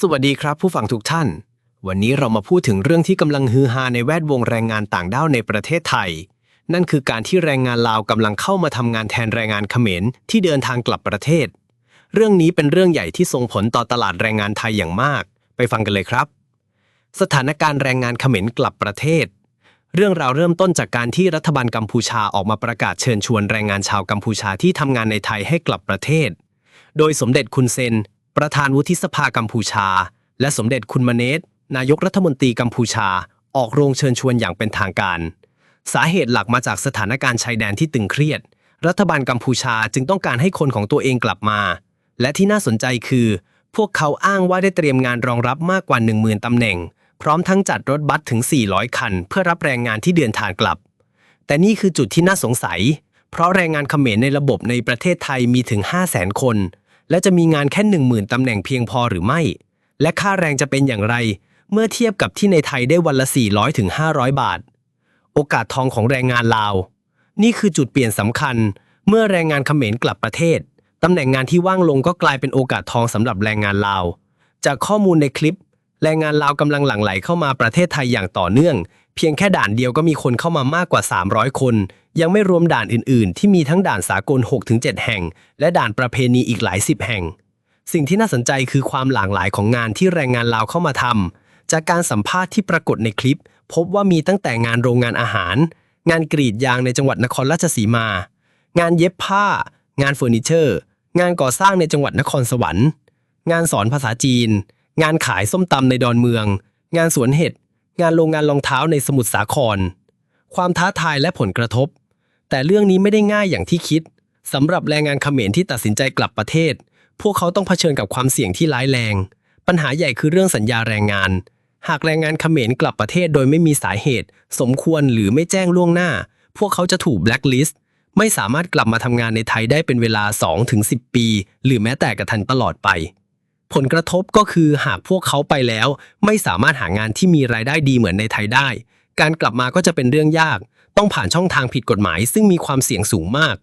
สวัสดีครับผู้ฟังทุกท่าน วันนี้เรามาพูดถึงเรื่องที่กำลังฮือฮาในแวดวงแรงงานต่างด้าวในประเทศไทย นั่นคือการที่แรงงานลาวกำลังเข้ามาทำงานแทนแรงงานเขมรที่เดินทางกลับประเทศ เรื่องนี้เป็นเรื่องใหญ่ที่ส่งผลต่อตลาดแรงงานไทยอย่างมาก ไปฟังกันเลยครับ สถานการณ์แรงงานเขมรกลับประเทศ เรื่องราวเริ่มต้นจากการที่รัฐบาลกัมพูชาออกมาประกาศเชิญชวนแรงงานชาวกัมพูชาที่ทำงานในไทยให้กลับประเทศ โดยสมเด็จคุณเซน ประธานวุฒิสภากัมพูชา และสมเด็จคุณมเนตนายกรัฐมนตรีกัมพูชา ออกโรงเชิญชวนอย่างเป็นทางการ สาเหตุหลักมาจากสถานการณ์ชายแดนที่ตึงเครียด รัฐบาลกัมพูชาจึงต้องการให้คนของตัวเองกลับมา และที่น่าสนใจคือ พวกเขาอ้างว่าได้เตรียมงานรองรับมากกว่า 10,000ตำแหน่ง พร้อมทั้งจัดรถบัสถึง 400 คัน เพื่อรับแรงงานที่เดินทางกลับ แต่นี่คือจุดที่น่าสงสัย เพราะแรงงานเขมรในระบบในประเทศไทยมีถึง 500,000 คน และจะมีงานแค่10,000ตำแหน่งเพียงพอหรือไม่ และค่าแรงจะเป็นอย่างไร เมื่อเทียบกับที่ในไทยได้วันละ 400ถึง500บาท โอกาสทองของแรงงานลาว นี่คือจุดเปลี่ยนสำคัญ เมื่อแรงงานเขมรกลับประเทศตำแหน่งงานที่ว่างลงก็กลายเป็นโอกาสทองสำหรับแรงงานลาว จากข้อมูลในคลิป แรงงานลาวกำลังหลั่งไหลเข้ามาประเทศไทยอย่างต่อเนื่อง เพียงแค่ด่านเดียวก็มีคนเข้ามามากกว่า 300 คน ยังไม่รวมด่านอื่นๆ ที่มีทั้งด่านสากล 6-7 แห่ง และด่านประเพณีอีกหลายสิบแห่ง สิ่งที่น่าสนใจคือความหลากหลายของงานที่แรงงานลาวเข้ามาทำจากการสัมภาษณ์ที่ปรากฏในคลิป พบว่ามีตั้งแต่งานโรงงานอาหาร งานกรีดยางในจังหวัดนครราชสีมา งานเย็บผ้า งานเฟอร์นิเจอร์ งานก่อสร้างในจังหวัดนครสวรรค์ งานสอนภาษาจีน งานขายส้มตำในดอนเมือง งานสวนเห็ด งานโรงงานรองเท้าในสมุทรสาคร ความท้าทายและผลกระทบ แต่เรื่องนี้ไม่ได้ง่ายอย่างที่คิดสำหรับแรงงานเขมรที่ตัดสินใจกลับประเทศ พวกเขาต้องเผชิญกับความเสี่ยงที่ร้ายแรง ปัญหาใหญ่คือเรื่องสัญญาแรงงาน หากแรงงานเขมรกลับประเทศโดยไม่มีสาเหตุ สมควรหรือไม่แจ้งล่วงหน้า พวกเขาจะถูกแบล็คลิสต์ไม่สามารถกลับมาทำงานในไทยได้เป็นเวลา 2-10 ปี หรือแม้แต่กระทันตลอดไป ผลกระทบก็คือหากพวกเขาไปแล้ว ไม่สามารถหางานที่มีรายได้ดีเหมือนในไทยได้ การกลับมาก็จะเป็นเรื่องยาก ต้องผ่านช่องทางผิดกฎหมาย ซึ่งมีความเสี่ยงสูงมาก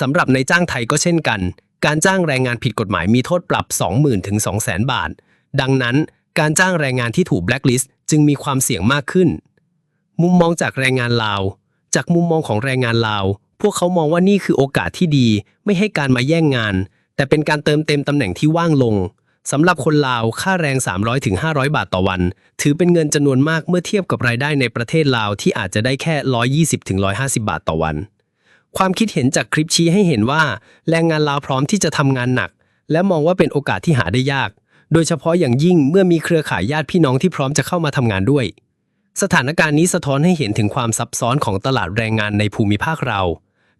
สำหรับในจ้างไทยก็เช่นกัน การจ้างแรงงานผิดกฎหมายมีโทษปรับ 20,000ถึง200,000 บาท ดังนั้นการจ้างแรงงานที่ถูกแบล็คลิสต์จึงมีความเสี่ยงมากขึ้น มุมมองจากแรงงานลาว จากมุมมองของแรงงานลาว พวกเขามองว่านี่คือโอกาสที่ดี ไม่ให้การมาแย่งงาน แต่เป็นการเติมเต็มตำแหน่งที่ว่างลง สำหรับคนลาวค่าแรง 300ถึง500 บาทต่อวัน ถือเป็นเงินจำนวนมากเมื่อเทียบกับรายได้ในประเทศลาวที่อาจจะได้แค่ 120ถึง150 บาทต่อวัน ความคิดเห็นจากคลิปชี้ให้เห็นว่า แรงงานลาวพร้อมที่จะทำงานหนัก และมองว่าเป็นโอกาสที่หาได้ยาก โดยเฉพาะอย่างยิ่งเมื่อมีเครือข่ายญาติพี่น้องที่พร้อมจะเข้ามาทำงานด้วย สถานการณ์นี้สะท้อนให้เห็นถึงความซับซ้อนของตลาดแรงงานในภูมิภาคเรา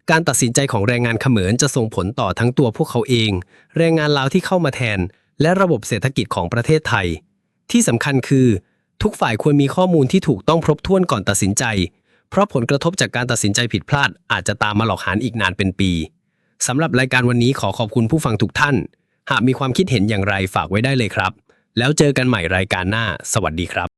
การตัดสินใจของแรงงานเขมรจะส่งผลต่อทั้งตัวพวกเขาเอง แรงงานลาวที่เข้ามาแทน และระบบเศรษฐกิจของประเทศไทย ที่สำคัญคือ ทุกฝ่ายควรมีข้อมูลที่ถูกต้องครบถ้วนก่อนตัดสินใจ เพราะผลกระทบจากการตัดสินใจผิดพลาด อาจจะตามมาหลอกหานอีกนานเป็นปีสำหรับรายการวันนี้ขอขอบคุณผู้ฟังทุกท่าน หากมีความคิดเห็นอย่างไรฝากไว้ได้เลยครับ แล้วเจอกันใหม่รายการหน้า สวัสดีครับ